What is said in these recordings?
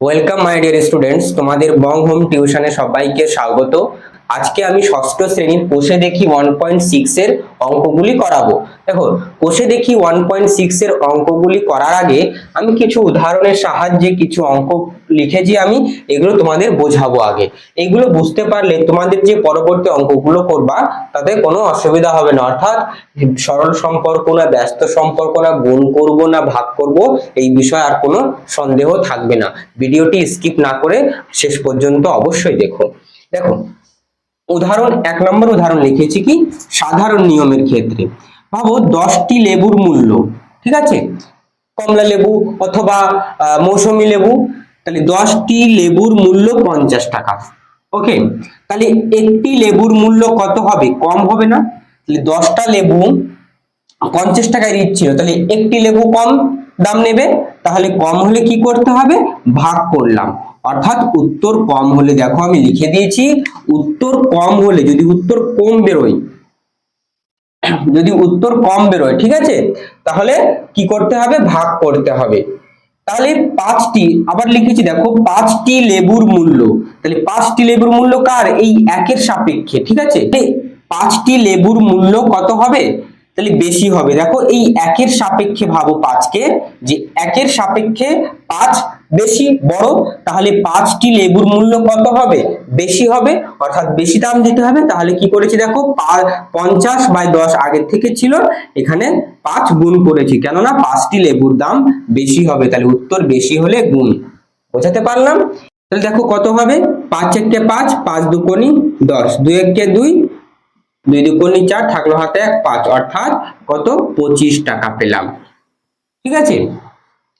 Welcome my dear students তোমাদের বং home টিউশনে সবাইকে স্বাগত। আজকে আমি ষষ্ঠ শ্রেণির কোষে দেখি ওয়ান পয়েন্ট সিক্স এর অঙ্কগুলি করাবো। দেখো, কোষে দেখি ওয়ান পয়েন্ট সিক্স এর অঙ্কগুলি করার আগে আমি কিছু উদাহরণের সাহায্যে কিছু অঙ্ক লিখেছি আমি, এগুলো তোমাদের বোঝাবো আগে। এগুলো বুঝতে পারলে তোমাদের যে পরবর্তী অঙ্কগুলো করবা, তাতে কোনো অসুবিধা হবে না। অর্থাৎ সরল সম্পর্ক না, ব্যস্ত সম্পর্ক না, গুণ করব না, ভাগ করব, এই বিষয়ে আর কোনো সন্দেহ থাকবে না। ভিডিওটি স্কিপ না করে শেষ পর্যন্ত অবশ্যই দেখো। দেখো উদাহরণ, এক নম্বর উদাহরণ লিখেছি কি? সাধারণ নিয়মের ক্ষেত্রে। ভাবো দশটি লেবুর মূল্য, ঠিক আছে? কমলা লেবু অথবা মৌসুমী লেবু, তাহলে দশটি লেবুর মূল্য পঞ্চাশ টাকা। ওকে? তাহলে একটি লেবুর মূল্য কত হবে? কম হবে না। তাহলে দশটা লেবু পঞ্চাশ টাকায় দিচ্ছিল তাহলে একটি লেবু কম দাম নেবে। তাহলে কম হলে কি করতে হবে? ভাগ করলাম। অর্থাৎ উত্তর কম হলে দেখো আমি লিখে দিয়েছি, উত্তর কম হলে যদি উত্তর কম বেরোয়, যদি উত্তর কম বেরোয়, ঠিক আছে? তাহলে কি করতে হবে? ভাগ করতে হবে। তাহলে পাঁচটি, আবার লিখেছি দেখো, পাঁচটি লেবুর মূল্য। তাহলে পাঁচটি লেবুর মূল্য কার? এই একের সাপেক্ষে, ঠিক আছে? পাঁচটি লেবুর মূল্য কত হবে? তাহলে বেশি হবে। দেখো, এই একের সাপেক্ষে ভাবো পাঁচকে, যে একের সাপেক্ষে পাঁচ বেশি, বড়, তাহলে পাঁচটি লেবুর মূল্য কত হবে? বেশি হবে, অর্থাৎ বেশি দাম দিতে হবে, তাহলে কি করেছি দেখো পঞ্চাশ বাই দশ আগের থেকে ছিল, এখানে পাঁচ গুণ করেছি, কেননা পাঁচটি লেবুর দাম বেশি হবে, তাহলে উত্তর বেশি হলে গুণ, বোঝাতে পারলাম? তাহলে দেখো কত হবে, পাঁচ একে পাঁচ পাঁচ দুকোনি দশ, দুই একে দুই দুই দুকোনি চার, থাকল হাতে এক, পাঁচ, অর্থাৎ কত? পঁচিশ টাকা পেলাম, ঠিক আছে?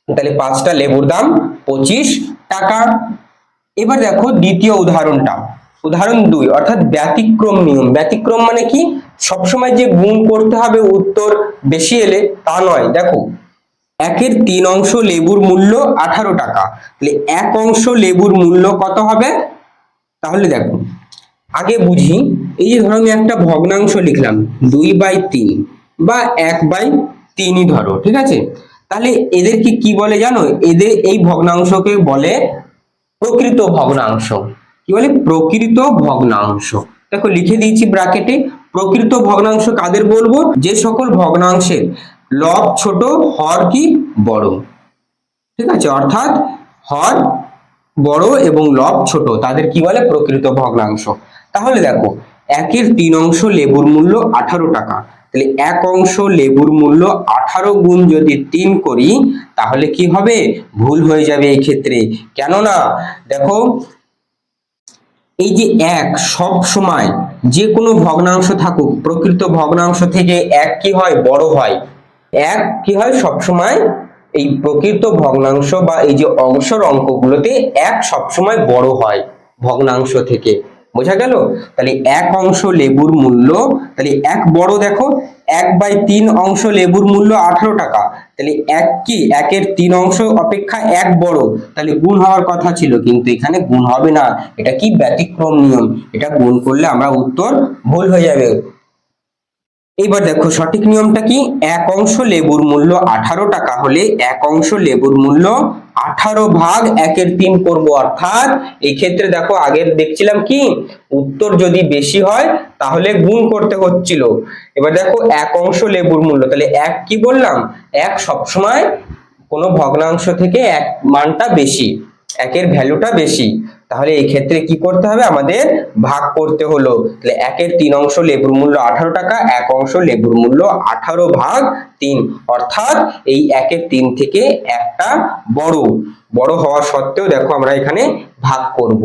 তাহলে পাঁচটা লেবুর দাম পঁচিশ টাকা। এবার দেখো দ্বিতীয় উদাহরণটা। উদাহরণ দুই, অর্থাৎ ব্যতিক্রম নিয়ম। ব্যতিক্রম মানে কি? সবসময় যে গুণ করতে হবে উত্তর বেশি এলে তা নয়। দেখো, একের তিন অংশ লেবুর মূল্য আঠারো টাকা। তাহলে এক অংশ লেবুর মূল্য কত হবে? তাহলে দেখো, আগে বুঝি, এই যে ধরো আমি একটা ভগ্নাংশ লিখলাম, দুই বাই তিন বা এক বাই তিনই ধরো, ঠিক আছে? তাহলে এদেরকে কি বলে জানো? এদের এই ভগ্নাংশকে বলে প্রকৃত ভগ্নাংশ। কি বলে? প্রকৃত ভগ্নাংশ। দেখো, লিখে দিয়েছি ব্র্যাকেটে, প্রকৃত ভগ্নাংশ কাদের বলব? যে সকল ভগ্নাংশের লব ছোট, হর কি? বড়। ঠিক আছে? অর্থাৎ হর বড় এবং লব ছোট, তাদের কি বলে? প্রকৃত ভগ্নাংশ। তাহলে দেখো, একের তিন অংশ লেবুর মূল্য আঠারো টাকা। তাহলে এক অংশ লেবুর মূল্য আঠারো গুণ যদি তিন করি, তাহলে কি হবে? ভুল হয়ে যাবে এই ক্ষেত্রে। কেননা, দেখো, এই যে এক সব সময় যে কোনো ভগ্নাংশ থাকুক, প্রকৃত ভগ্নাংশ থেকে এক কি হয়? বড় হয়। এক কি হয়? সব সময় এই প্রকৃত ভগ্নাংশ বা এই যে অংশের অঙ্কগুলোতে এক সবসময় বড় হয় ভগ্নাংশ থেকে। বোঝা গেল? তাহলে এক অংশ লেবুর মূল্য, তাহলে এক বড় দেখো, এক বাই তিন অংশ লেবুর মূল্য আঠারো টাকা। তাহলে এক কি? একের তিন অংশ অপেক্ষা এক বড়। তাহলে গুণ হওয়ার কথা ছিল, কিন্তু এখানে গুণ হবে না। এটা কি ব্যতিক্রম নিয়ম? এটা গুণ করলে আমরা উত্তর ভুল হয়ে যাবে। এইবার দেখো সঠিক নিয়মটা কি? এক অংশ লেবুর মূল্য আঠারো টাকা হলে এক অংশ লেবুর মূল্য আঠারো ভাগ একের তিন করব অর্থাৎ এই ক্ষেত্রে দেখো আগের দেখছিলাম কি? উত্তর যদি বেশি হয় তাহলে গুণ করতে হচ্ছিল। এবার দেখো এক অংশ লেবুর মূল্য, তাহলে এক কি বললাম? এক সবসময় কোনো ভগ্নাংশ থেকে এক মানটা বেশি, একের ভ্যালুটা বেশি। তাহলে এই ক্ষেত্রে কি করতে হবে? আমাদের ভাগ করতে হলো। তাহলে একের তিন অংশ লেবুর মূল্য আঠারো টাকা, এক অংশ লেবুর মূল্য আঠারো ভাগ তিন। অর্থাৎ এই একের তিন থেকে একটা বড়। বড় হওয়া সত্ত্বেও দেখো আমরা এখানে ভাগ করব।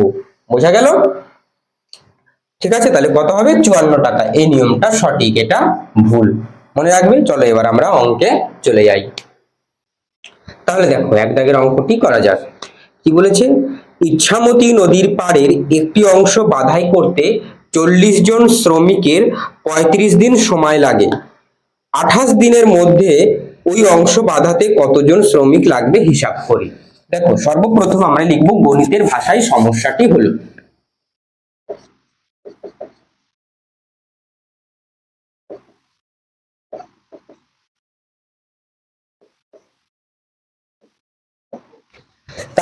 বোঝা গেল? ঠিক আছে, তাহলে কত হবে? চুয়ান্ন টাকা। এই নিয়মটা সঠিক, এটা ভুল। মনে রাখবে? চলো এবার আমরা অঙ্কে চলে যাই। তাহলে দেখো, এক দাগের অঙ্কটি করা যাক কি বলেছে? ইচ্ছামতি নদীর পাড়ের একটি অংশ বাধাই করতে চল্লিশ জন শ্রমিকের পঁয়ত্রিশ দিন সময় লাগে। আঠাশ দিনের মধ্যে ওই অংশ বাঁধাতে কতজন শ্রমিক লাগবে হিসাব করি। দেখো, সর্বপ্রথম আমরা লিখব গণিতের ভাষায় সমস্যাটি হলো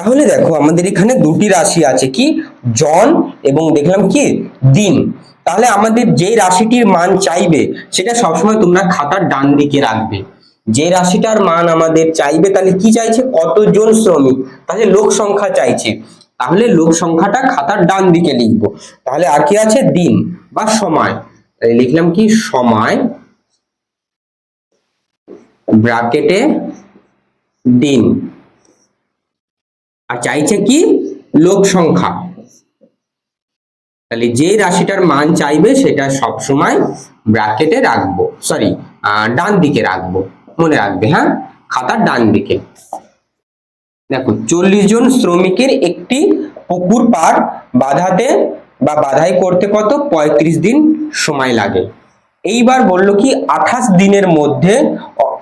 তাহলে দেখো আমাদের এখানে দুটি রাশি আছে, কি? জন এবং দেখলাম কি? দিন। তাহলে আমাদের যে রাশিটির মান চাইবে, সেটা সবসময় তোমরা খাতার ডান দিকে রাখবে। যে রাশিটার মান আমাদের চাইবে, তাহলে কি চাইছে? কতজন শ্রমিক? তাহলে লোক সংখ্যা চাইছে। তাহলে লোক সংখ্যাটা খাতার ডান দিকে লিখব। তাহলে আর কি আছে? দিন বা সময়। লিখলাম কি? সময় ব্রাকেটে দিন। আর চাইছে কি? লোক সংখ্যা। তাহলে যে রাশিটার মান চাইবে সেটা সব সময় ব্র্যাকেটে রাখব। সরি ডান দিকে রাখব। মনে রাখবে হ্যাঁ? খাতার ডান দিকে। দেখো, চল্লিশ জন শ্রমিকের একটি পুকুর পার বাঁধাতে বা বাধাই করতে কত? পঁয়ত্রিশ দিন সময় লাগে। এইবার বলল কি, আঠাশ দিনের মধ্যে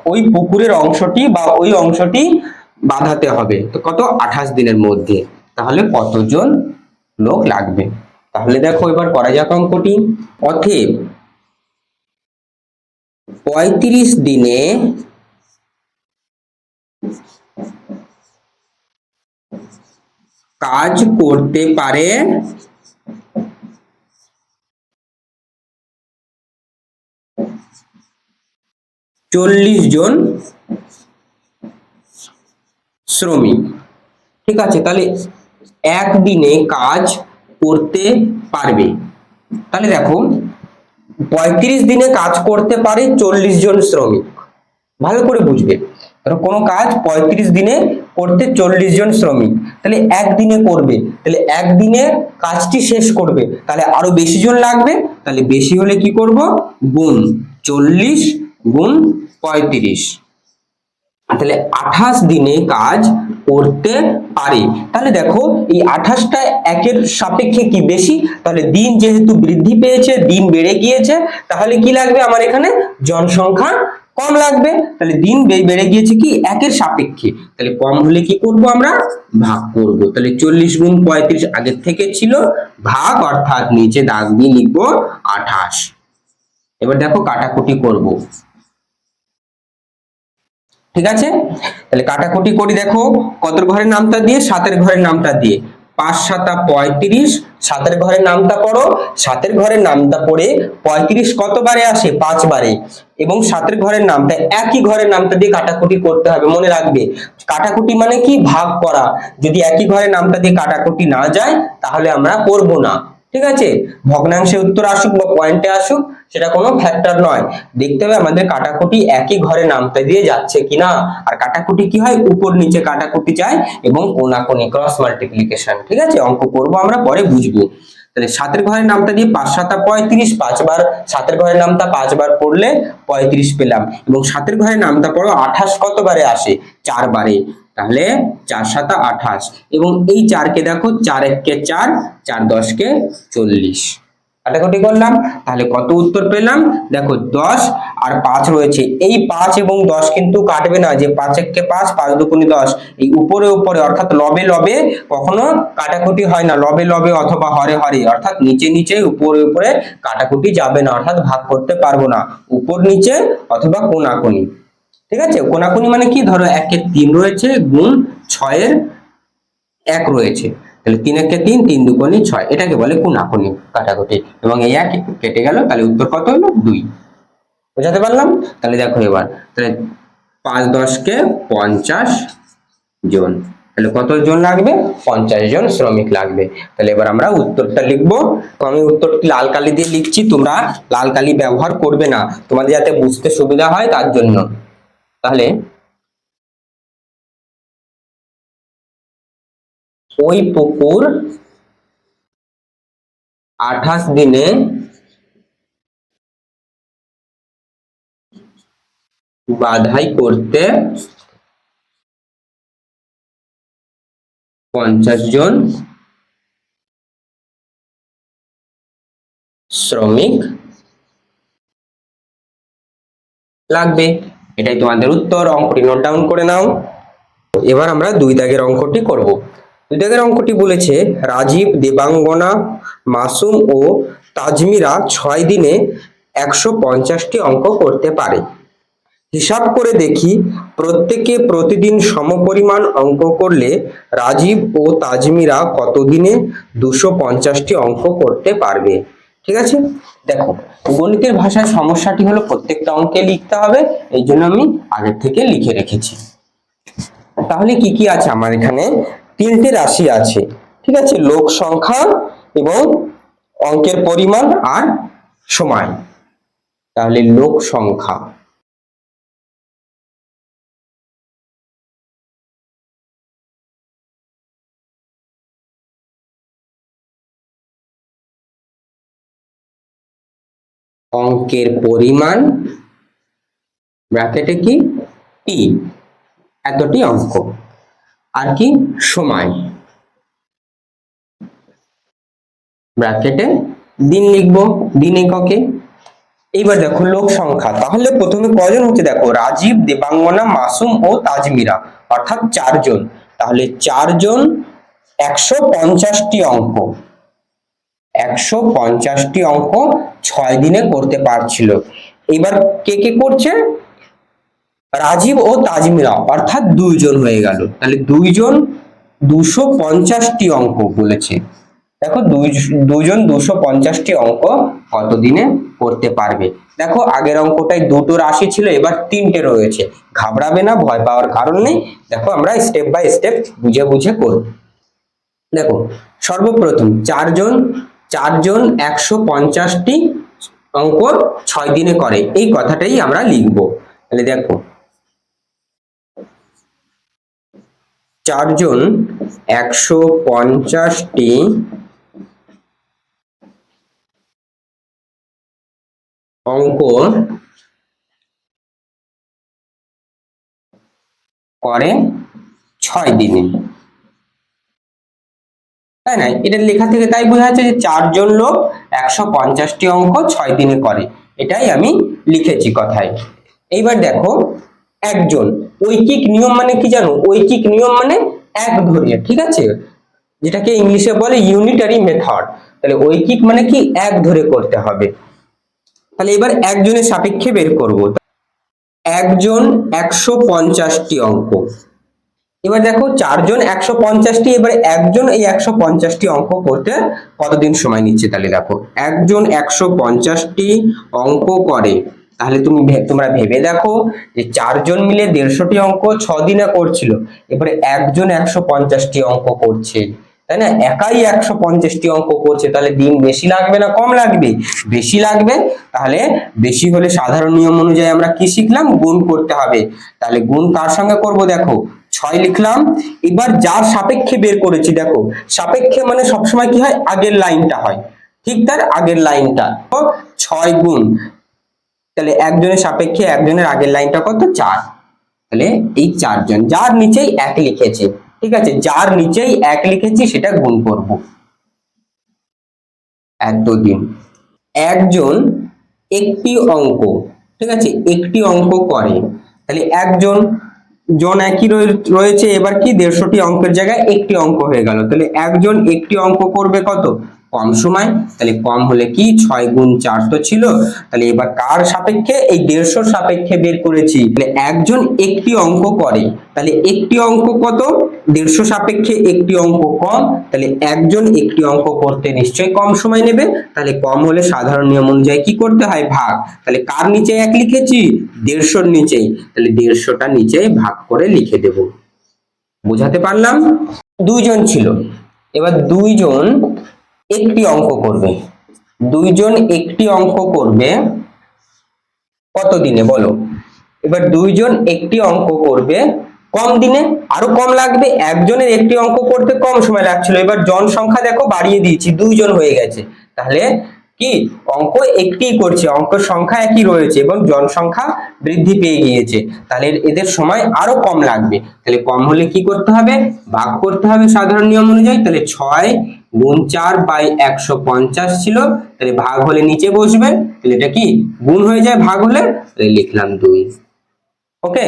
ওই পুকুরের অংশটি বা ওই অংশটি বাঁধাতে হবে। তো কত? আঠাশ দিনের মধ্যে। তাহলে কতজন লোক লাগবে? তাহলে দেখো এবার করা যাক অঙ্কটি। অথব পঁয়ত্রিশ দিনে কাজ করতে পারে চল্লিশ জন শ্রমিক। ঠিক আছে, তাহলে একদিনে কাজ করতে পারবে। তাহলে দেখো, পঁয়ত্রিশ দিনে কাজ করতে পারে চল্লিশ জন শ্রমিক। ভালো করে বুঝবে। কোনো কাজ পঁয়ত্রিশ দিনে করতে চল্লিশ জন শ্রমিক। তাহলে একদিনে করবে। তাহলে একদিনে কাজটি শেষ করবে। তাহলে আরও বেশি জন লাগবে। তাহলে বেশি হলে কি করব? গুণ চল্লিশ গুণ পঁয়ত্রিশ। তাহলে আঠাশ দিনে কাজ করতে পারে। তাহলে দেখো, এই আঠাশটা একের সাপেক্ষে কি বেশি? তাহলে দিন যেহেতু বৃদ্ধি পেয়েছে, দিন বেড়ে গিয়েছে, তাহলে কি লাগবে আমার এখানে? জনসংখ্যা কম লাগবে। তাহলে দিন বেড়ে গিয়েছে কি? একের সাপেক্ষে। তাহলে কম হলে কি করব আমরা? ভাগ করব। তাহলে চল্লিশ গুণ পঁয়ত্রিশ আগের থেকে ছিল ভাগ, অর্থাৎ নিচে দাগ দিয়ে লিখব আঠাশ। এবার দেখো কাটাকুটি করব। ঠিক আছে? তাহলে কাটাকুটি করি দেখো কত ঘরের নামটা দিয়ে? সাতের ঘরের নামটা দিয়ে। পাঁচ, সাতা পঁয়ত্রিশ, সাতের ঘরের নামটা পড়ো। সাতের ঘরের নামটা পড়ে পঁয়ত্রিশ কতবারে আসে? পাঁচবারে। এবং সাতের ঘরের নামটা, একই ঘরের নামটা দিয়ে কাটাকুটি করতে হবে, মনে রাখবে। কাটাকুটি মানে কি? ভাগ করা। যদি একই ঘরের নামটা দিয়ে কাটাকুটি না যায়, তাহলে আমরা করব না। ঠিক আছে? ভগ্নাংশে উত্তর আসুক বা পয়েন্টে আসুক, সেটা কোনো ফ্যাক্টর নয়। দেখতে হবে আমাদের কাটাকুটি একই ঘরে নামতে দিয়ে যাচ্ছে কিনা। আর কাটাকুটি কি হয়? উপর নিচে কাটাকুটি যায় এবং কোনাকুনি ক্রস মাল্টিপ্লিকেশন ঠিক আছে? অঙ্ক করব আমরা, পরে বুঝব। তাহলে সাতের ঘরের নামটা দিয়ে পাঁচ সাতা পঁয়ত্রিশ পাঁচবার সাতের ঘরের নামটা পাঁচবার পড়লে পঁয়ত্রিশ পেলাম। এবং সাতের ঘরের নামটা পড়ো আঠাশ কতবারে আসে? চারবারে। তাহলে চার সাতা আঠাশ। এবং এই চারকে দেখো, চার এককে চার চার দশকে চল্লিশ। কাটাকুটি করলাম? তাহলে কত উত্তর পেলাম? দেখো দশ আর পাঁচ রয়েছে। এই পাঁচ এবং দশ কিন্তু কাটবে না, যে পাঁচ এককে পাঁচ পাঁচ দুগুণে দশ। এই উপরে উপরে, অর্থাৎ লবে লবে কখনো কাটাকুটি হয় না, লবে লবে অথবা হরে হরে। অর্থাৎ নিচে নিচে, উপরে উপরে কাটাকুটি যাবে না, অর্থাৎ ভাগ করতে পারব না। উপর নিচে অথবা কোনাকুনি। ঠিক আছে? কোনাকুনি মানে কি? ধরো একের তিন রয়েছে, গুণ ছয়ের এক রয়েছে। তাহলে তিন একে তিন তিন দুগুণে ছয়। এটাকে বলে কোনাকুনি কাটাকুটি। এবং এই এক কেটে গেল, তাহলে উত্তর কত হলো? দুই। বোঝাতে পারলাম? তাহলে দেখো এবার। তাহলে পাঁচ দশকে পঞ্চাশ জন। তাহলে কত জন লাগবে? পঞ্চাশ জন শ্রমিক লাগবে। তাহলে এবার আমরা উত্তরটা লিখব। তো আমি উত্তরটি লাল কালি দিয়ে লিখছি, তোমরা লাল কালি ব্যবহার করবে না। তোমাদের যাতে বুঝতে সুবিধা হয়, তার জন্য। তাহলে ওই পুকুর আঠাশ দিনে বাধাই করতে পঞ্চাশ জন শ্রমিক লাগবে। এটাই তোমাদের উত্তর, অঙ্কটি নোট ডাউন করে নাও। এবার আমরা দুই দাগের অঙ্কটি করব। দুই দাগের অঙ্কটি বলেছে, রাজীব দেবাঙ্গনা, মাসুম ও তাজমিরা ছয় দিনে একশো পঞ্চাশটি অঙ্ক করতে পারে। হিসাব করে দেখি, প্রত্যেকে প্রতিদিন সমপরিমাণ অঙ্ক করলে রাজীব ও তাজমিরা কতদিনে দুশো পঞ্চাশটি অঙ্ক করতে পারবে? ঠিক আছে? দেখো, গণিতের ভাষায় সমস্যাটি হলো প্রত্যেকটা অঙ্কে লিখতে হবে, এই জন্য আমি আগের থেকে লিখে রেখেছি। তাহলে কি কি আছে আমার এখানে? তিনটে রাশি আছে, ঠিক আছে? লোক সংখ্যা এবং অঙ্কের পরিমাণ আর সময়। তাহলে লোক সংখ্যা। অঙ্কের পরিমাণ ব্র্যাকেটে কি? টি এতটি অঙ্ক। আর কি? সময়। ব্র্যাকেটে দিন লিখব, দিন এককে। এইবার দেখো লোক সংখ্যা। তাহলে প্রথমে কজন হচ্ছে? দেখো, রাজীব, দেবাঙ্গনা, মাসুম ও তাজমিরা, অর্থাৎ চারজন। তাহলে চারজন একশো পঞ্চাশটি অঙ্ক। একশো পঞ্চাশটি অঙ্ক ছয় দিনে করতে পারছিল। এবার কে কে করছে? রাজীব ও তাজমিরা, অর্থাৎ দুইজন হয়ে গেল। তাহলে দুইজন দুশো পঞ্চাশটি অঙ্ক বলেছে। দেখো, দুই দুজন দুশো পঞ্চাশটি অঙ্ক কতদিনে করতে পারবে? দেখো, আগের অঙ্কটায় দুটো রাশি ছিল, এবার তিনটে রয়েছে। ঘাবড়াবে না, ভয় পাওয়ার কারণ নেই। দেখো, আমরা স্টেপ বাই স্টেপ বুঝে বুঝে করব দেখো, সর্বপ্রথম চারজন চারজন একশো পঞ্চাশটি অঙ্ক ছয় দিনে করে। এই কথাটাই আমরা লিখব। তাহলে দেখো। চারজন একশো পঞ্চাশটি অঙ্ক করে ছয় দিনে। তাই না? এটা লেখা থেকে তাই বোঝা যাচ্ছে যে চারজন লোক একশো পঞ্চাশটি অঙ্ক ছয় দিনে করে। এটাই আমি লিখেছি কথায়। এইবার দেখো, একজন। ঐকিক নিয়ম মানে কি জানো? ঐকিক নিয়ম মানে এক ধরে ঠিক আছে? যেটাকে ইংলিশে বলে ইউনিটারি মেথড তাহলে ঐকিক মানে কি? এক ধরে করতে হবে। তাহলে এবার একজনের সাপেক্ষে বের করব। একজন একশো পঞ্চাশটি অঙ্ক। এবার দেখো চারজন একশো পঞ্চাশটি, এবার একজন এই একশো পঞ্চাশটি অঙ্ক করতে কতদিন সময় নিচ্ছে তাহলে দেখো? একজন একশো পঞ্চাশটি অঙ্ক করে। তাহলে তুমি তোমরা ভেবে দেখো যে চারজন মিলে দেড়শোটি অঙ্ক ছ দিনে করছিল। এবারে একজন একশো পঞ্চাশটি অঙ্ক করছে। তাই না? একাই একশো পঞ্চাশটি অঙ্ক করছে। তাহলে দিন বেশি লাগবে না কম লাগবে? বেশি লাগবে। তাহলে বেশি হলে সাধারণ নিয়ম অনুযায়ী আমরা কি শিখলাম? গুণ করতে হবে। তাহলে গুণ কার সঙ্গে করব দেখো? ছয় লিখলাম। এবার যার সাপেক্ষে বের করেছি, দেখো, সাপেক্ষে মানে সবসময় কি হয়? আগের লাইনটা হয়। ঠিক তার আগের লাইনটা। ছয় গুণ। তাহলে একজনের সাপেক্ষে একজনের আগের লাইনটা কত? চার। তাহলে এই চারজন, যার নিচেই এক লিখেছে। ঠিক আছে, যার নিচেই এক লিখেছি, সেটা গুণ করব। এতদিন একজন একটি অঙ্ক, ঠিক আছে, একটি অঙ্ক করে। তাহলে একজন জন একই রয়ে- রয়েছে, এবার কি দেড়শোটি অঙ্কের জায়গায় একটি অঙ্ক হয়ে গেল। তাহলে একজন একটি অঙ্ক করবে কত? কম সময়, তাহলে কম হলে কি? ছয় গুণ চার তো ছিল। তাহলে এবার কার সাপেক্ষে? এই দেড়শোর সাপেক্ষে বের করেছি। তাহলে একজন একটি অঙ্ক করে, তাহলে একটি অঙ্ক কত? দেড়শো সাপেক্ষে একটি অঙ্ক কম, তাহলে একজন একটি অঙ্ক করতে নিশ্চয়ই কম সময় নেবে। তাহলে কম হলে সাধারণ নিয়ম অনুযায়ী কি করতে হয়? ভাগ। তাহলে কার নিচে এক লিখেছি? দেড়শোর নিচেই। তাহলে দেড়শোটা নিচে ভাগ করে লিখে দেব। বোঝাতে পারলাম? দুইজন ছিল। এবার দুইজন একটি অঙ্ক করবে। দুইজন একটি অঙ্ক করবে। কত দিনে বলো? এবার দুইজন একটি অঙ্ক করবে। কম দিনে? আরও কম লাগবে। একজনের একটি অঙ্ক করতে কম সময় লাগছিল। এবার জন সংখ্যা দেখো, বাড়িয়ে দিয়েছি। দুইজন হয়ে গেছে। তাহলে কি? অঙ্ক একটি করছে। অঙ্ক সংখ্যা একই রয়েছে এবং জনসংখ্যা বৃদ্ধি পেয়ে গিয়েছে। তাহলে এদের সময় আরও কম লাগবে। তাহলে কম হলে কি করতে হবে? ভাগ করতে হবে সাধারণ নিয়ম অনুযায়ী। তাহলে ছয় গুণ চার বাই একশো পঞ্চাশ ছিল, তাহলে ভাগ হলে নিচে বসবে, তাহলে এটা কি? গুণ হয়ে যায় ভাগ হলে, তাহলে লিখলাম দুই। ওকে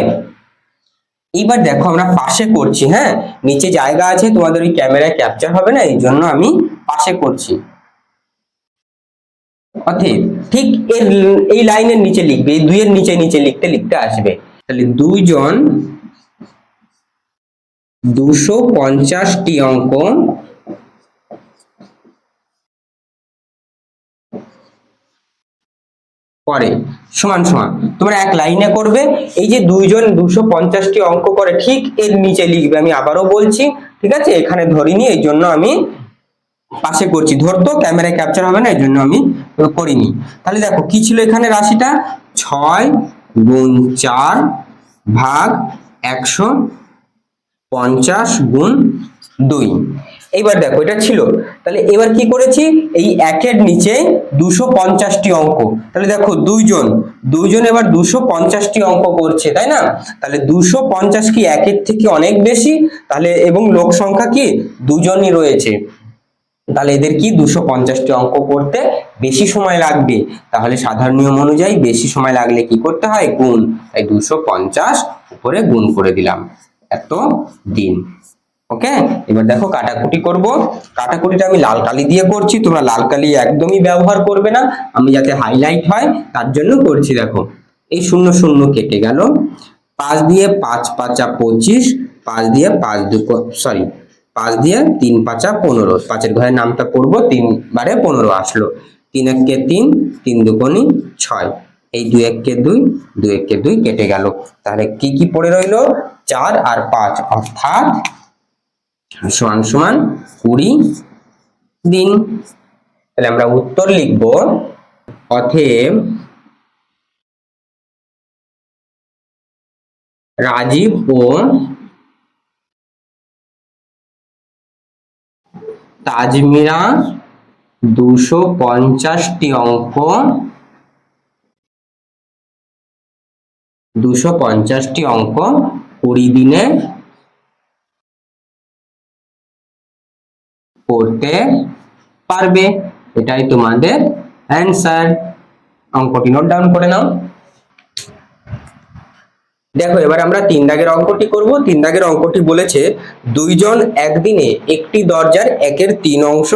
এইবার দেখো আমরা পাশে করছি হ্যাঁ? নিচে জায়গা আছে, তোমাদের ওই ক্যামেরায় ক্যাপচার হবে না, এই জন্য আমি পাশে করছি। অতএব, ঠিক এর, এই লাইনের নিচে লিখবে, এই দুইয়ের নিচে নিচে লিখতে লিখতে আসবে। তাহলে দুইজন দুশো পঞ্চাশটি অঙ্ক করে সমান সমান। তোমরা এক লাইনে করবে। এই যে দুইজন দুশো পঞ্চাশটি অঙ্ক করে ঠিক এর নিচে লিখবে। আমি আবারও বলছি, ঠিক আছে? এখানে ধরিনি এই জন্য আমি পাশে করছি। ধরতো, ক্যামেরায় ক্যাপচার হবে না, এই জন্য আমি করিনি। তাহলে দেখো, কি ছিল এখানে রাশিটা? ছয় গুণ চার ভাগ একশো পঞ্চাশ গুণ দুই। এইবার দেখো, এটা ছিল। তাহলে এবার কি করেছি? এই একের নিচে দুশো পঞ্চাশটি অঙ্ক। তাহলে দেখো, দুইজন। দুইজন এবার দুশো পঞ্চাশটি অঙ্ক করছে, তাই না? তাহলে দুশো পঞ্চাশ কি একের থেকে অনেক বেশি? তাহলে এবং লোক সংখ্যা কি? দুজনই রয়েছে। তাহলে এদের কি? দুশো পঞ্চাশটি অঙ্ক করতে বেশি সময় লাগবে। তাহলে সাধারণ নিয়ম অনুযায়ী বেশি সময় লাগলে কি করতে হয়? গুণ। তাই দুশো পঞ্চাশ উপরে গুণ করে দিলাম। এত দিন। ওকে এবার দেখো কাটাকুটি করব। কাটাকুটিটা আমি লাল কালি দিয়ে করছি, তোমরা লাল কালি একদমই ব্যবহার করবে না। আমি যাতে হাইলাইট হয়, তার জন্য করছি দেখো। এই শূন্য শূন্য কেটে গেল। পাঁচ দিয়ে পাঁচ পাঁচা পঁচিশ, পাঁচ দিয়ে পাঁচ দু সরি পাঁচ দিয়ে তিন পাঁচা পনেরো। পাঁচের ঘরের নামটা পড়ব, তিন বারে পনেরো আসলো। তিন এককে তিন তিন দুগুণি ছয়। এই দুই এককে দুই দুই এককে দুই কেটে গেল। তাহলে কি কি পড়ে রইল? চার আর পাঁচ, অর্থাৎ সমান সমান কুড়ি দিন। তাহলে আমরা উত্তর লিখব অথেব রাজীব ও তাজমিরা দুশো পঞ্চাশটি অঙ্ক, দুশো পঞ্চাশটি অঙ্ক কুড়ি দিনে করতে পারবে? এটাই তোমাদের অ্যান্সার অঙ্কটি নোট ডাউন করে নাও। দেখো, এবার আমরা তিন দাগের অঙ্কটি করব। তিন দাগের অঙ্কটি বলেছে, দুইজন একদিনে একটি দরজার একের তিন অংশ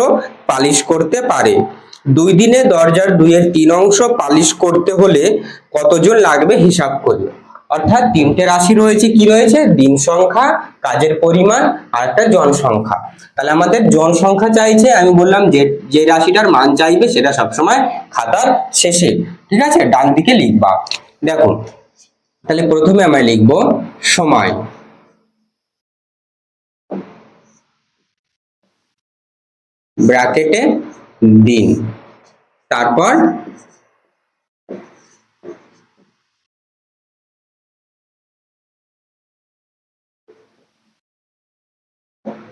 পালিশ করতে পারে। দুই দিনে দরজার দুইয়ের তিন অংশ পালিশ করতে হলে কতজন লাগবে? হিসাব করি অর্থাৎ তিনটে রাশি রয়েছে, কি রয়েছে? দিন সংখ্যা, কাজের পরিমাণ, আর একটা জনসংখ্যা তাহলে আমাদের জনসংখ্যা চাইছে, আমি বললাম যে যে রাশিটার মান চাইবে সেটা সবসময় খাতার শেষে। ঠিক আছে? ডান দিকে লিখবা। দেখো তাহলে প্রথমে আমরা লিখব সময়। ব্র্যাকেটে দিন। তারপর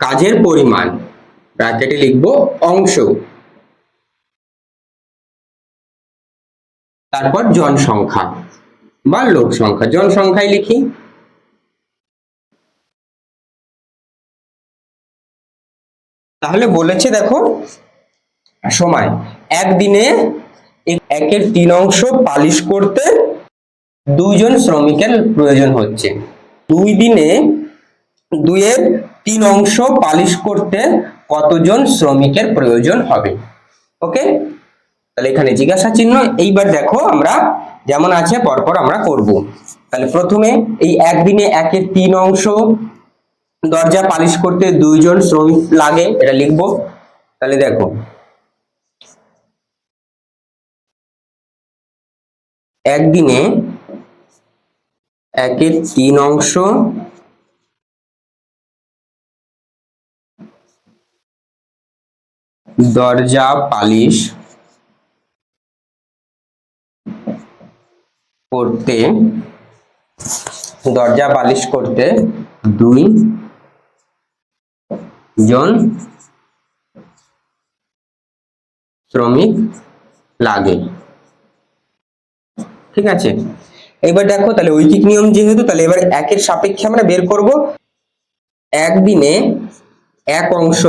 কাজের পরিমাণ ব্র্যাকেটে লিখব অংশ। তারপর জনসংখ্যা বা লোক সংখ্যা। জনসংখ্যায় লিখি। তাহলে বলেছে দেখো, সময়, একদিনে একের তিন অংশ পালিশ করতে দুইজন শ্রমিকের প্রয়োজন হচ্ছে। দুই দিনে দুইয়ের তিন অংশ পালিশ করতে কতজন শ্রমিকের প্রয়োজন হবে? ওকে? তাহলে এখানে জিজ্ঞাসা চিহ্ন, এইবার দেখো আমরা যেমন আছে পরপর আমরা করব। তাহলে প্রথমে এই একদিনে একের তিন অংশ দরজা পালিশ করতে দুইজন শ্রমিক লাগে, এটা লিখব। তাহলে দেখো, একদিনে একের তিন অংশ দরজা, পালিশ করতে, দরজা, পালিশ করতে দুই জন শ্রমিক লাগে। ঠিক আছে? এবার দেখো তাহলে ঐকিক নিয়ম যেহেতু, তাহলে এবার একের সাপেক্ষে আমরা বের করব। একদিনে এক অংশ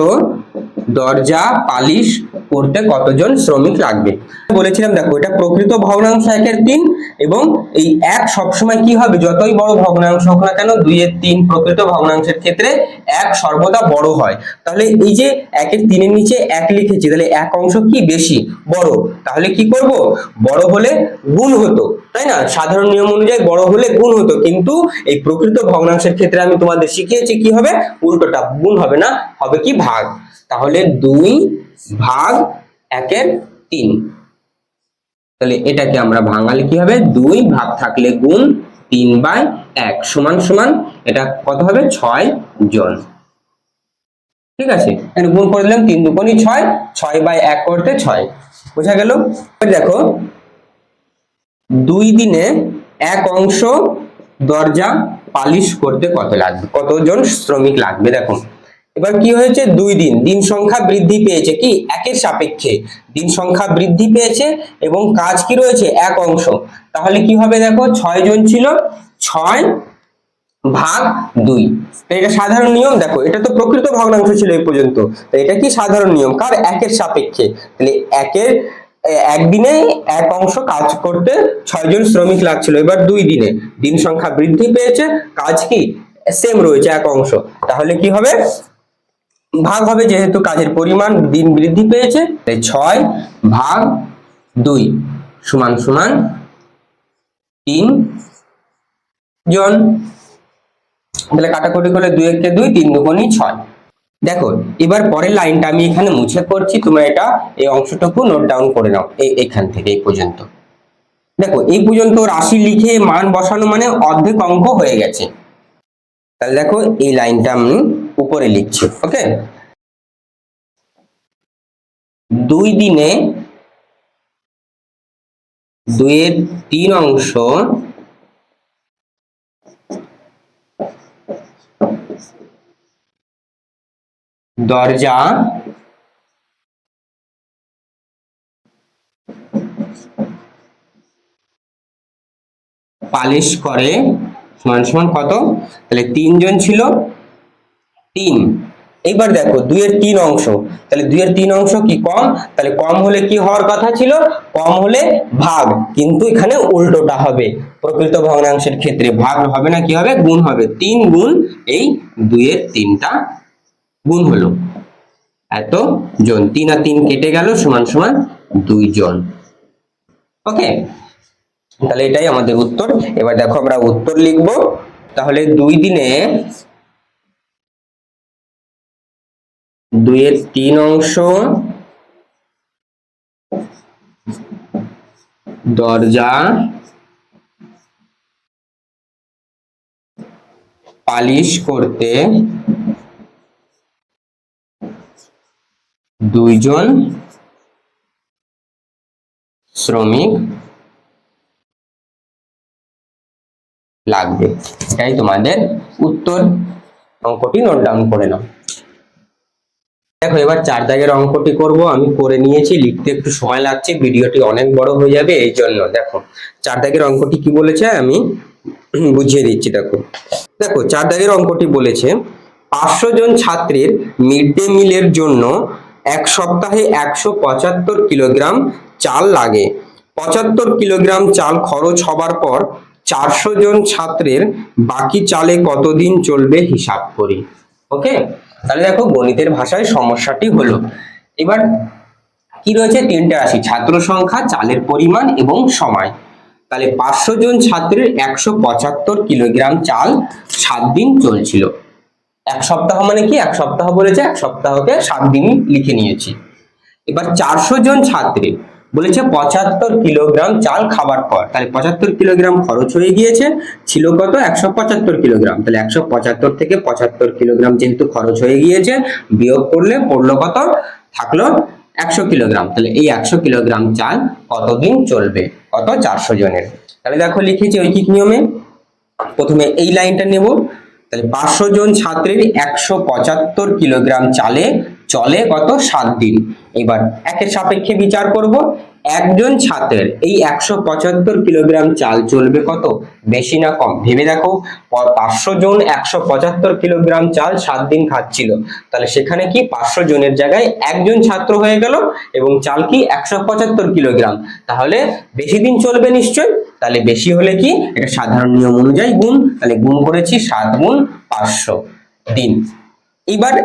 দরজা, পালিশ করতে কতজন শ্রমিক লাগবে? বলেছিলাম, দেখো, এটা প্রকৃত ভগ্নাংশ একের তিন এবং এই এক সবসময় কি হবে? যতই বড় ভগ্নাংশ হোক না কেন দুইয়ের তিন প্রকৃত ভগ্নাংশের ক্ষেত্রে এক সর্বদা বড় হয়। তাহলে এই যে একের তিনের নিচে এক লিখেছি, তাহলে এক অংশ কি? বেশি, বড়। তাহলে কি করব? বড় হলে গুণ হতো। তাই না? সাধারণ নিয়ম অনুযায়ী বড় হলে গুণ হতো। কিন্তু এই প্রকৃত ভগ্নাংশের ক্ষেত্রে আমি তোমাদের শিখিয়েছি কি হবে? উল্টোটা গুণ হবে না, হবে কি ভাগ। তাহলে দুই ভাগ একের তিন। তাহলে এটাকে আমরা ভাঙালে কি হবে? দুই ভাগ থাকলে গুণ তিন বাই এক সমান সমান এটা কত হবে? ছয় জন। ঠিক আছে? এখানে গুণ করে দিলাম তিন দুগুণই ছয় ছয় বাই এক করতে ছয়। বোঝা গেল? দেখো দুই দিনে এক অংশ দরজা পালিশ করতে কত লাগবে কতজন শ্রমিক লাগবে? দেখো এবার কি হয়েছে? দুই দিন দিন সংখ্যা বৃদ্ধি পেয়েছে কি? একের সাপেক্ষে দিন সংখ্যা বৃদ্ধি পেয়েছে এবং কাজ কি রয়েছে? এক অংশ। তাহলে কি হবে দেখো? ছয় জন ছিল, ছয় ভাগ দুই। এটা সাধারণ নিয়ম? দেখো, এটা তো প্রকৃত ভগ্নাংশ ছিল এই পর্যন্ত। এটা কি সাধারণ নিয়ম? কার একের সাপেক্ষে? তাহলে একের একদিনে এক অংশ কাজ করতে ছয়জন শ্রমিক লাগছিল। এবার দুই দিনে। দিন সংখ্যা বৃদ্ধি পেয়েছে। কাজ কি? সেম রয়েছে এক অংশ। তাহলে কি হবে? ভাগ হবে যেহেতু কাজের পরিমাণ, দিন বৃদ্ধি পেয়েছে। তাই ছয় ভাগ দুই সমান সমান তিন জন। তাহলে কাটাকুটি করলে দুই একে দুই, তিন দুগুণই ছয়। দেখো, এবার পরের লাইনটা আমি এখানে মুছে করছি তোমরা এটা, এই অংশটুকু নোট ডাউন করে নাও এখান থেকে, এই পর্যন্ত। দেখো, এই পর্যন্ত রাশি লিখে মান বসানো মানে অর্ধেক অঙ্ক হয়ে গেছে। তাহলে দেখো, এই লাইনটা আমি উপরে লিখছি, ওকে? দুই দিনে দুইয়ের তিন অংশ দরজা। পালিশ করে। সমান সমান কত? তাহলে তিনজন ছিল। তিন। এইবার দেখো, দুইয়ের তিন অংশ। তাহলে দুইয়ের তিন অংশ কি কম? তাহলে কম হলে কি হওয়ার কথা ছিল? কম হলে ভাগ। কিন্তু এখানে উল্টোটা হবে। প্রকৃত ভগ্নাংশের ক্ষেত্রে ভাগ হবে না কি হবে? গুণ হবে। তিন গুণ এই দুইয়ের তিনটা গুণ হলো। এত জন। তিন আর তিন কেটে গেল, সমান সমান দুই জন। ওকে? তাহলে এটাই আমাদের উত্তর। এবার দেখো আমরা উত্তর লিখব। তাহলে দুই দিনে দুইয়ের তিন অংশ দরজা পালিশ করতে দুইজন শ্রমিক লাগবে। এটাই তোমাদের উত্তর। অঙ্কটি নোট ডাউন করে নাও। দেখো, এবার চার দাগের অঙ্কটি করব। আমি করে নিয়েছি, লিখতে একটু সময় লাগছে, ভিডিওটি অনেক বড় হয়ে যাবে, এই জন্য। দেখো, চার দাগের অঙ্কটি কি বলেছে? আমি বুঝিয়ে দিচ্ছি, দেখো। দেখো, চার দাগের অঙ্কটি বলেছে, পাঁচশো জন ছাত্রের মিড ডে মিলের জন্য এক সপ্তাহে একশো পঁচাত্তর কিলোগ্রাম চাল লাগে। পঁচাত্তর কিলোগ্রাম চাল খরচ হবার পর চারশো জন ছাত্রের বাকি চালে কতদিন চলবে হিসাব করি। ওকে? তাহলে দেখো গণিতের ভাষায় সমস্যাটি হলো। এবার কি রয়েছে? তিনটে রাশি, ছাত্র সংখ্যা, চালের পরিমাণ এবং সময়। তাহলে পাঁচশো জন ছাত্রের একশো পঁচাত্তর কিলোগ্রাম চাল সাত দিন চলছিল। এক সপ্তাহ মানে কি? এক সপ্তাহ বলেছে, এক সপ্তাহকে সাত দিন লিখে নিয়েছি। এবার চারশো জন ছাত্রী বলেছে পঁচাত্তর কিলোগ্রাম চাল খাবার পর। তাহলে পঁচাত্তর কিলোগ্রাম খরচ হয়ে গিয়েছে, ছিল কত? একশো পঁচাত্তর কিলোগ্রাম। তাহলে একশো পঁচাত্তর থেকে পঁচাত্তর কিলোগ্রাম যেহেতু খরচ হয়ে গিয়েছে, বিয়োগ করলে পড়ল কত? থাকল একশো কিলোগ্রাম। তাহলে এই একশো কিলোগ্রাম চাল কতদিন চলবে? কত? চারশো জনের। তাহলে দেখো লিখেছি ঐকিক নিয়মে। প্রথমে এই লাইনটা নেব। তাহলে পাঁচশো জন ছাত্রের একশো পঁচাত্তর কিলোগ্রাম চালে চলে কত সাত দিন। এবার একের সাপেক্ষে বিচার করব। একজন ছাত্রের এই একশো পঁচাত্তর কিলোগ্রাম চাল চলবে কত? বেশি না কম? ভেবে দেখো পাঁচশো জন একশো পঁচাত্তর কিলোগ্রাম চাল সাত দিন খাচ্ছিল। তাহলে সেখানে কি পাঁচশো জনের জায়গায় একজন ছাত্র হয়ে গেল এবং চাল কি একশো পঁচাত্তর কিলোগ্রাম? তাহলে বেশি দিন চলবে নিশ্চয়। তাহলে বেশি হলে কি? এটা সাধারণ নিয়ম অনুযায়ী গুণ। তাহলে গুণ করেছি সাত গুণ পাঁচশো দিন। এবার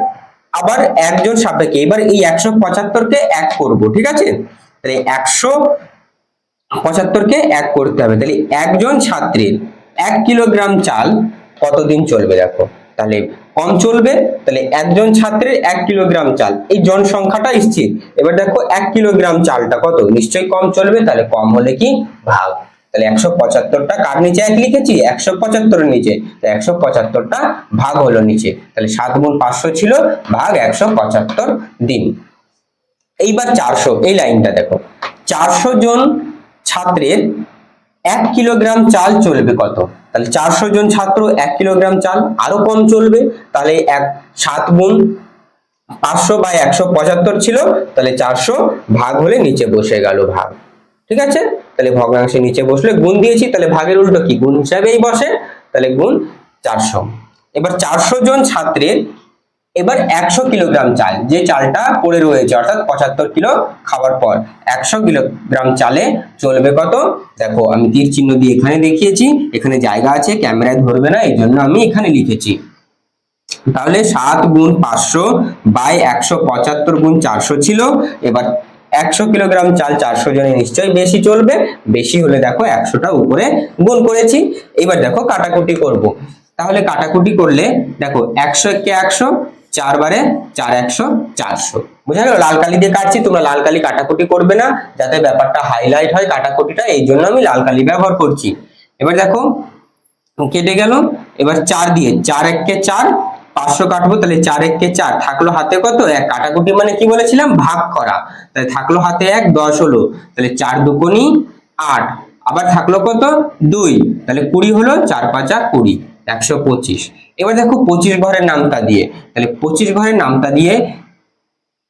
আবার একজন সাপেক্ষে, এবার এই একশো পঁচাত্তরকে এক করব, ঠিক আছে? তাহলে একশো পঁচাত্তরকে এক করতে হবে। তাহলে একজন ছাত্রের এক কিলোগ্রাম চাল কতদিন চলবে দেখো? তাহলে কম চলবে, তাহলে একজন ছাত্রের এক কিলোগ্রাম চাল। এই জনসংখ্যাটা স্থির এবার দেখো এক কিলোগ্রাম চালটা কত? নিশ্চয়ই কম চলবে, তাহলে কম হলে কি? ভাগ। তাহলে একশো পঁচাত্তরটা কার নিচে এক লিখেছি? একশো পঁচাত্তরের নিচে। একশো পঁচাত্তরটা ভাগ হলো নিচে। তাহলে সাত গুণ পাঁচশো ছিল, ভাগ একশো পঁচাত্তর দিন। এইবার চারশো, এই লাইনটা দেখো। চারশো জন ছাত্রের এক কিলোগ্রাম চাল চলবে কত? তাহলে চারশো জন ছাত্র এক কিলোগ্রাম চাল, আরও কম চলবে। তাহলে এক, সাত গুণ পাঁচশো বা একশো পঁচাত্তর ছিল। তাহলে চারশো ভাগ হলে নিচে বসে গেল ভাগ। ঠিক আছে? তাহলে ভগ্নাংশে নিচে বসলে গুণ দিয়েছি, তাহলে ভাগের উল্টো কি? গুণ হিসাবেই বসে, তাহলে গুণ চারশো। এবার চারশো জন ছাত্রের এবার একশো কিলোগ্রাম চাল, যে চালটা পড়ে রয়েছে, অর্থাৎ পঁচাত্তর কিলো খাওয়ার পর, একশো কিলোগ্রাম চালে চলবে কত? দেখো, আমি তীর চিহ্ন দিয়ে এখানে দেখিয়েছি, এখানে জায়গা আছে, ক্যামেরায় ধরবে না এই জন্য আমি এখানে লিখেছি। তাহলে সাত গুণ পাঁচশো বাই একশো পঁচাত্তর গুণ চারশো ছিল, এবার একশো কিলোগ্রাম চাল চারশো জনে নিশ্চয়ই বেশি চলবে। বেশি হলে দেখো একশোটা উপরে গুণ করেছি। এবার দেখো কাটাকুটি করব। তাহলে কাটাকুটি করলে দেখো একশো কে একশো, চার বারে চার একশো, চারশো। বুঝা গেল? লাল কালি দিয়ে কাটছি, তোমরা লাল কালি কাটাকুটি করবে না। যাতে ব্যাপারটা হাইলাইট হয় কাটাকুটিটা, এই জন্য আমি লাল কালি ব্যবহার করছি। এবার দেখো, কেটে গেল। এবার চার দিয়ে, চার এককে চার পাঁচশো কাটবো, তাহলে চার এককে চার। থাকল হাতে কত? এক। কাটাকুটি মানে কি বলেছিলাম? ভাগ করা। তাহলে থাকল হাতে এক, দশ হলো। তাহলে চার দুকোনি আট। আবার থাকল কত? দুই। তাহলে কুড়ি হলো চার পাঁচা কুড়ি, একশো পঁচিশ। এবার দেখো পঁচিশ ঘরের নামতা দিয়ে। তাহলে পঁচিশ ঘরের নামতা দিয়ে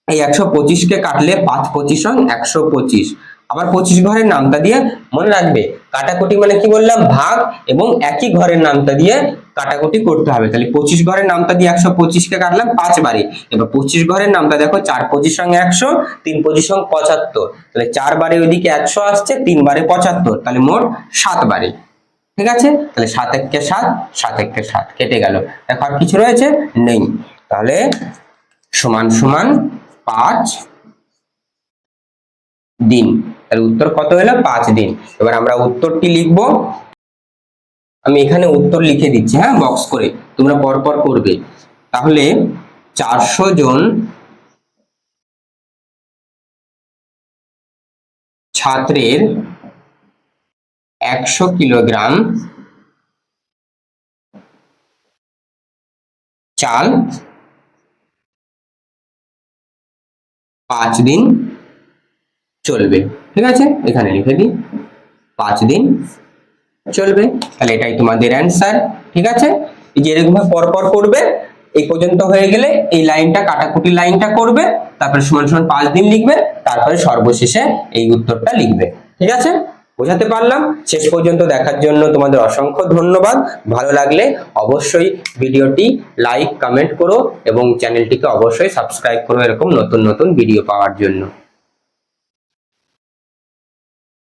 এই একশো পঁচিশকে কাটলে পাঁচ পঁচিশ সং একশো পঁচিশ। আবার পঁচিশ ঘরের নামটা দিয়ে মনে রাখবে। কাটাকুটি মানে কি বললাম? ভাগ এবং একই ঘরের নামটা দিয়ে কাটাকুটি করতে হবে। তাহলে পঁচিশ ঘরের নামটা দিয়ে একশো পঁচিশকে কাটলাম পাঁচ বারে এবার পঁচিশ ঘরের নামটা দেখো, চার পঁচিশ সঙ্গে একশো, তিন পঁচিশ সঙ্গে পঁচাত্তর। তাহলে চার বারে ওইদিকে একশো আসছে, তিন বারে পঁচাত্তর। তাহলে মোট সাত বারে ঠিক আছে? তাহলে সাত এককে সাত সাত এককে সাত। কেটে গেল। দেখো আর কিছু রয়েছে? নেই। তাহলে সমান সমান পাঁচ দিন তাহলে উত্তর কত হলো? পাঁচ দিন। এবার আমরা উত্তরটি লিখব। আমি এখানে উত্তর লিখে দিচ্ছি হ্যাঁ বক্স করে। তোমরা পরপর করবে তাহলে চারশো জন ছাত্রের একশো কিলোগ্রাম চাল পাঁচ দিন চলবে। ঠিক আছে? এখানে লিখে দিই। পাঁচ দিন চলবে। তাহলে এটাই তোমাদের অ্যান্সার ঠিক আছে? যে পরপর করবে, এই পর্যন্ত হয়ে গেলে এই লাইনটা, কাটাকুটি লাইনটা করবে, তারপরে সমান সমান পাঁচ দিন লিখবে, তারপরে সর্বশেষে এই উত্তরটা লিখবে। ঠিক আছে? বোঝাতে পারলাম? শেষ পর্যন্ত দেখার জন্য তোমাদের অসংখ্য ধন্যবাদ। ভালো লাগলে অবশ্যই ভিডিওটি লাইক কমেন্ট করো এবং চ্যানেলটিকে অবশ্যই সাবস্ক্রাইব করো এরকম নতুন নতুন ভিডিও পাওয়ার জন্য।